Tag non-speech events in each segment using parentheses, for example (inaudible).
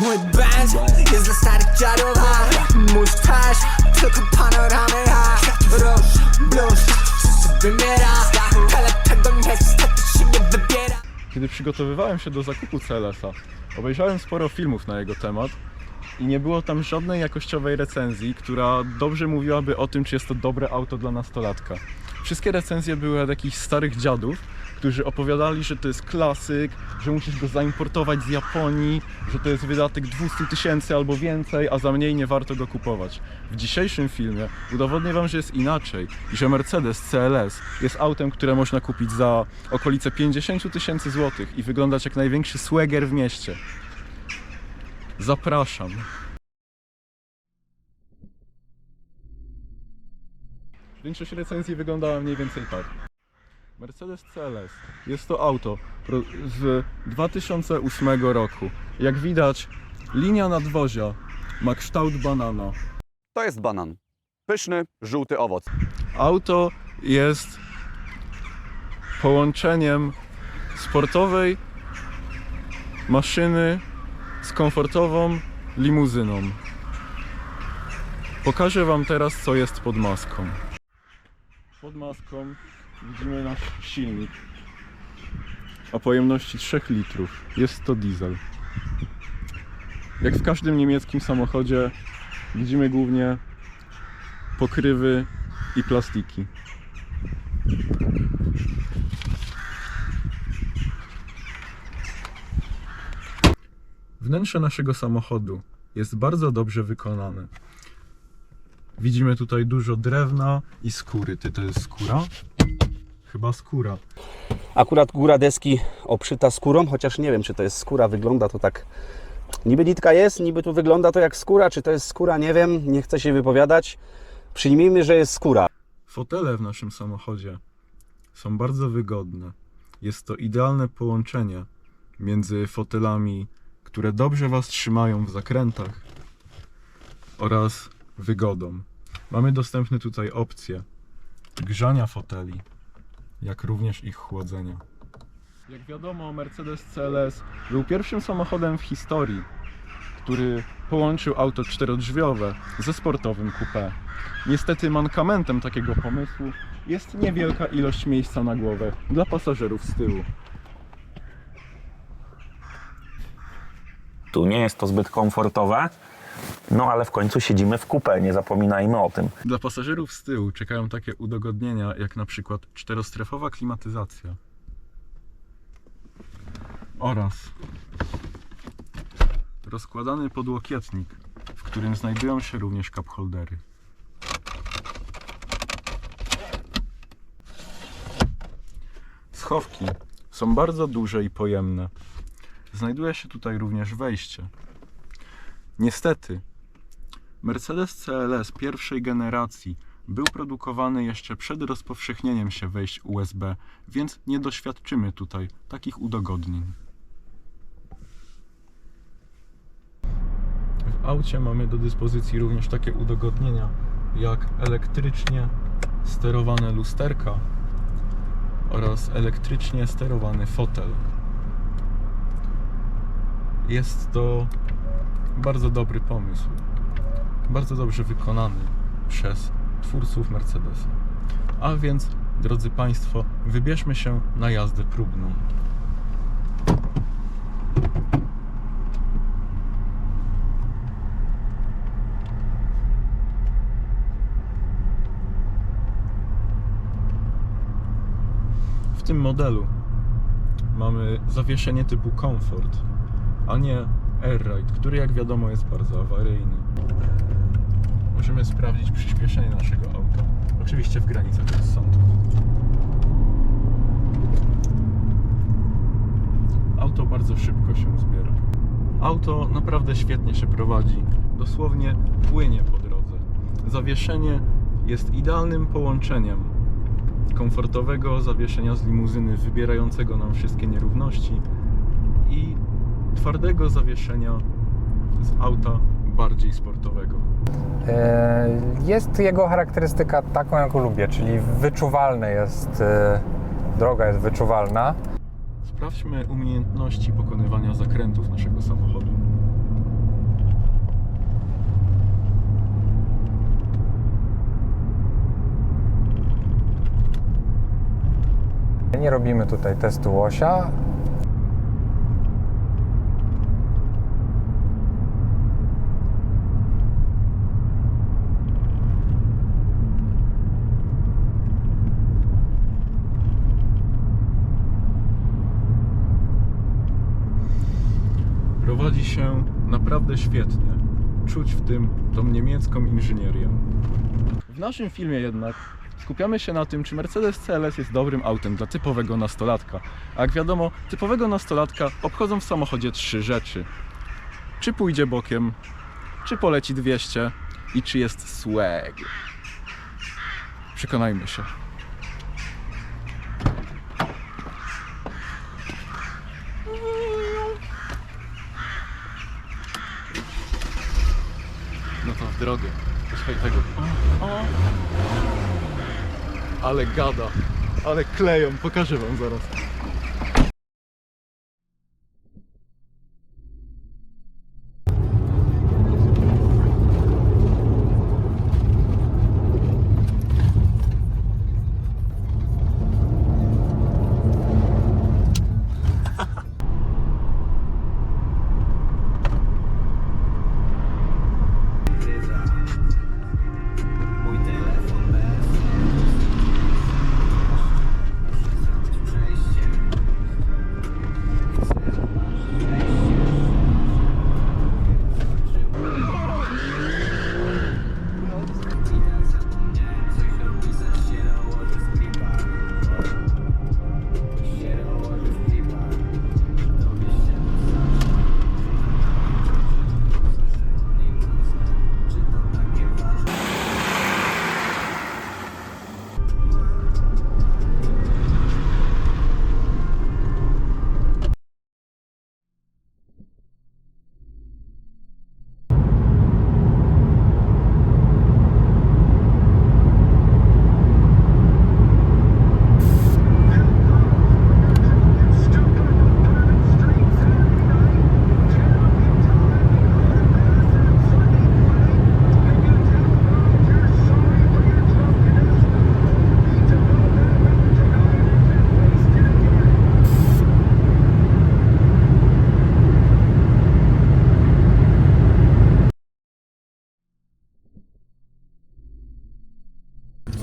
Mój jest dla starych twarz tylko panoramy. Róż, blues, wymiera. Tego niestety się nie wybiera. Kiedy przygotowywałem się do zakupu CLS-a, obejrzałem sporo filmów na jego temat i nie było tam żadnej jakościowej recenzji, która dobrze mówiłaby o tym, czy jest to dobre auto dla nastolatka. Wszystkie recenzje były od jakichś starych dziadów, którzy opowiadali, że to jest klasyk, że musisz go zaimportować z Japonii, że to jest wydatek 200 tysięcy albo więcej, a za mniej nie warto go kupować. W dzisiejszym filmie udowodnię Wam, że jest inaczej i że Mercedes CLS jest autem, które można kupić za okolice 50 tysięcy złotych i wyglądać jak największy swagger w mieście. Zapraszam. Większość recenzji wyglądała mniej więcej tak. Mercedes CLS jest to auto z 2008 roku. Jak widać, linia nadwozia ma kształt banana. To jest banan. Pyszny, żółty owoc. Auto jest połączeniem sportowej maszyny z komfortową limuzyną. Pokażę Wam teraz, co jest pod maską. Pod maską widzimy nasz silnik o pojemności 3 litrów. Jest to diesel. Jak w każdym niemieckim samochodzie widzimy głównie pokrywy i plastiki. Wnętrze naszego samochodu jest bardzo dobrze wykonane. Widzimy tutaj dużo drewna i skóry. Ty to jest skóra? Chyba skóra. Akurat góra deski obszyta skórą, chociaż nie wiem, czy to jest skóra, wygląda to tak. Niby nitka jest, niby tu wygląda to jak skóra, czy to jest skóra, nie wiem, nie chcę się wypowiadać. Przyjmijmy, że jest skóra. Fotele w naszym samochodzie są bardzo wygodne. Jest to idealne połączenie między fotelami, które dobrze Was trzymają w zakrętach oraz wygodą. Mamy dostępne tutaj opcje grzania foteli, jak również ich chłodzenia. Jak wiadomo, Mercedes CLS był pierwszym samochodem w historii, który połączył auto czterodrzwiowe ze sportowym coupé. Niestety mankamentem takiego pomysłu jest niewielka ilość miejsca na głowę dla pasażerów z tyłu. Tu nie jest to zbyt komfortowe, no ale w końcu siedzimy w kupę, nie zapominajmy o tym. Dla pasażerów z tyłu czekają takie udogodnienia jak na przykład czterostrefowa klimatyzacja oraz rozkładany podłokietnik, w którym znajdują się również cup holdery. Schowki są bardzo duże i pojemne. Znajduje się tutaj również wejście. Niestety, Mercedes CLS pierwszej generacji był produkowany jeszcze przed rozpowszechnieniem się wejść USB, więc nie doświadczymy tutaj takich udogodnień. W aucie mamy do dyspozycji również takie udogodnienia jak elektrycznie sterowane lusterka oraz elektrycznie sterowany fotel. Jest to bardzo dobry pomysł bardzo dobrze wykonany przez twórców Mercedesa. A więc, drodzy Państwo, wybierzmy się na jazdę próbną. W tym modelu mamy zawieszenie typu Comfort, a nie Airride, który jak wiadomo jest bardzo awaryjny. Możemy sprawdzić przyspieszenie naszego auta. Oczywiście w granicach rozsądku. Auto bardzo szybko się zbiera. Auto naprawdę świetnie się prowadzi. Dosłownie płynie po drodze. Zawieszenie jest idealnym połączeniem komfortowego zawieszenia z limuzyny wybierającego nam wszystkie nierówności i twardego zawieszenia z auta bardziej sportowego. E, jest jego charakterystyka taką, jaką lubię, czyli wyczuwalny jest, e, droga jest wyczuwalna. Sprawdźmy umiejętności pokonywania zakrętów naszego samochodu. Nie robimy tutaj testu łosia, Prowadzi się naprawdę świetnie. Czuć w tym tą niemiecką inżynierię. W naszym filmie jednak skupiamy się na tym, czy Mercedes CLS jest dobrym autem dla typowego nastolatka. A jak wiadomo, typowego nastolatka obchodzą w samochodzie trzy rzeczy. Czy pójdzie bokiem, czy poleci 200 i czy jest swag. Przekonajmy się. Drogę. Słuchaj tego. Ale gada. Ale kleją. Pokażę wam zaraz.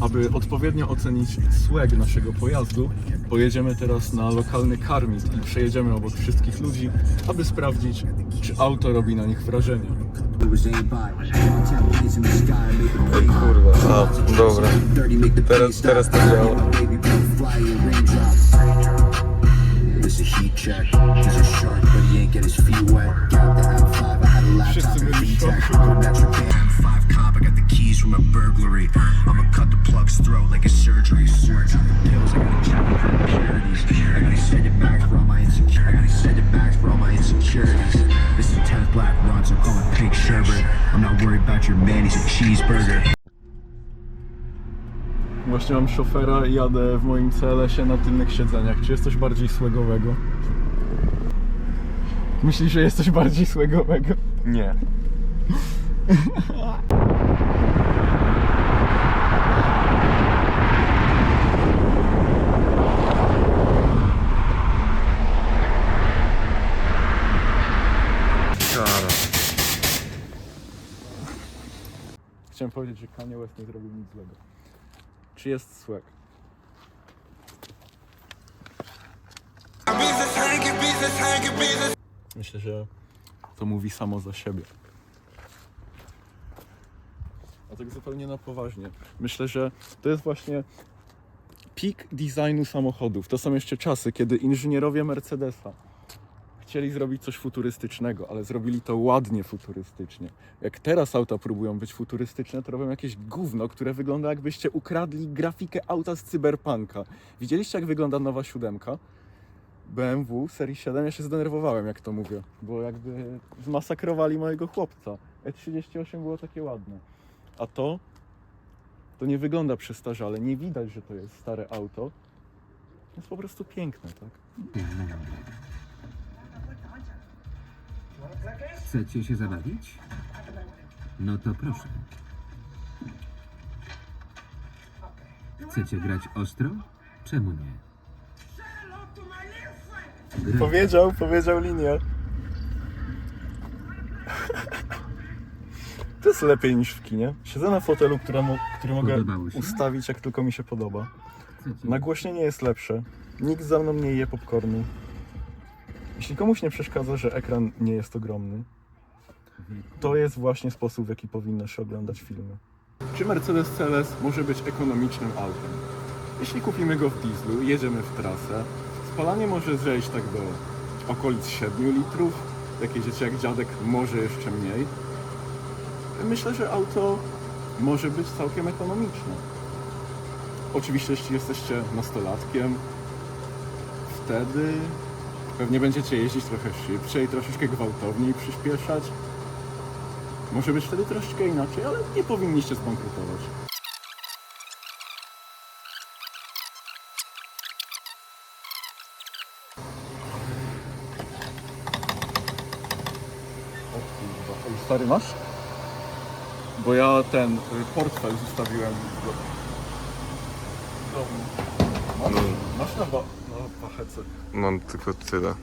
Aby odpowiednio ocenić swag naszego pojazdu, pojedziemy teraz na lokalny karmit i przejedziemy obok wszystkich ludzi, aby sprawdzić, czy auto robi na nich wrażenie. Kurwa, a, dobra. Teraz, teraz to działa. This a heat check. He's a shark, but he ain't get his feet wet. Got the M5, I had a laptop Wszyscy byli w szoku. From a burglary. I'ma cut the plug's throat like a surgery. Swear to the pills, I gotta check for impurities. I gotta send it back for all my insecurities. I gotta send it back for all my insecurities. This is 10th black run, so call it pink sherbet. I'm not worried about your man, he's a cheeseburger. Właśnie mam szofera i jadę w moim CLS-ie na tylnych siedzeniach. Czy jest coś bardziej swagowego? Myślisz, że jest coś bardziej swagowego? Nie. (laughs) Chciałem powiedzieć, że Kanye West nie zrobił nic złego. Czy jest swag? Myślę, że to mówi samo za siebie. A tak zupełnie na poważnie. Myślę, że to jest właśnie peak designu samochodów. To są jeszcze czasy, kiedy inżynierowie Mercedesa chcieli zrobić coś futurystycznego, ale zrobili to ładnie futurystycznie. Jak teraz auta próbują być futurystyczne, to robią jakieś gówno, które wygląda jakbyście ukradli grafikę auta z cyberpunka. Widzieliście jak wygląda nowa siódemka? BMW serii 7, ja się zdenerwowałem jak to mówię, bo jakby zmasakrowali mojego chłopca. E38 było takie ładne. A to, to nie wygląda przestarzale, nie widać, że to jest stare auto. Jest po prostu piękne, tak? Chcecie się zabawić? No to proszę. Chcecie grać ostro? Czemu nie? Powiedział, powiedział linię. To jest lepiej niż w kinie. Siedzę na fotelu, który, mo- który mogę ustawić jak tylko mi się podoba. Nagłośnienie jest lepsze. Nikt za mną nie je popcornu. Jeśli komuś nie przeszkadza, że ekran nie jest ogromny, to jest właśnie sposób, w jaki powinno się oglądać filmy. Czy Mercedes CLS może być ekonomicznym autem? Jeśli kupimy go w dieslu, jedziemy w trasę, spalanie może zejść tak do okolic 7 litrów, jak jedziecie jak dziadek, może jeszcze mniej. Myślę, że auto może być całkiem ekonomiczne. Oczywiście, jeśli jesteście nastolatkiem, wtedy pewnie będziecie jeździć trochę szybciej, troszeczkę gwałtowniej przyspieszać. Może być wtedy troszeczkę inaczej, ale nie powinniście zbankrutować. O kurwa, Ej, stary masz? Bo ja ten y, portfel zostawiłem w do- domu. Masz, masz na, ba- na pachece. Mam tylko tyle.